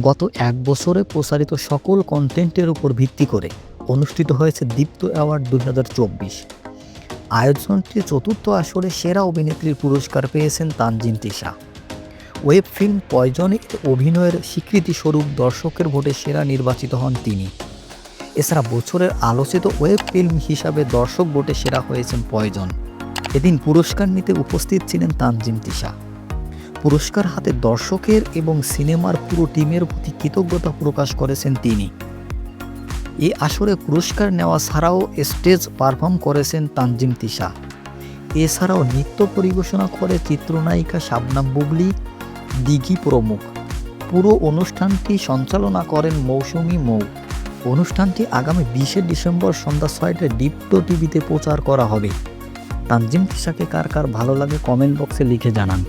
গত এক বছরে প্রসারিত সকল কন্টেন্টের উপর ভিত্তি করে অনুষ্ঠিত হয়েছে দীপ্ত অ্যাওয়ার্ড দুই হাজার চব্বিশ। আয়োজনটি চতুর্থ আসরে সেরা অভিনেত্রীর পুরস্কার পেয়েছেন তানজিন তিশা। ওয়েব ফিল্ম পয়জনের অভিনয়ের স্বীকৃতিস্বরূপ দর্শকের ভোটে সেরা নির্বাচিত হন তিনি। এছাড়া বছরের আলোচিত ওয়েব ফিল্ম হিসাবে দর্শক ভোটে সেরা হয়েছেন পয়জন। এদিন পুরস্কার নিতে উপস্থিত ছিলেন তানজিম তিশা। পুরস্কার হাতে দর্শকের এবং সিনেমার পুরো টিমের প্রতি কৃতজ্ঞতা প্রকাশ করেছেন তিনি। এ আসরে পুরস্কার নেওয়া ছাড়াও স্টেজ পারফর্ম করেছেন তানজিম তিশা। এছাড়াও নৃত্য পরিবেশনা করে চিত্রনায়িকা শাবনাম বুবলি, দিঘি প্রমুখ। পুরো অনুষ্ঠানটি সঞ্চালনা করেন মৌসুমী মৌ। অনুষ্ঠানটি আগামী বিশে ডিসেম্বর সন্ধ্যা ছয়টায় ডিপ্টো টিভিতে প্রচার করা হবে। তানজিম তিশাকে কার কার ভালো লাগে কমেন্ট বক্সে লিখে জানান।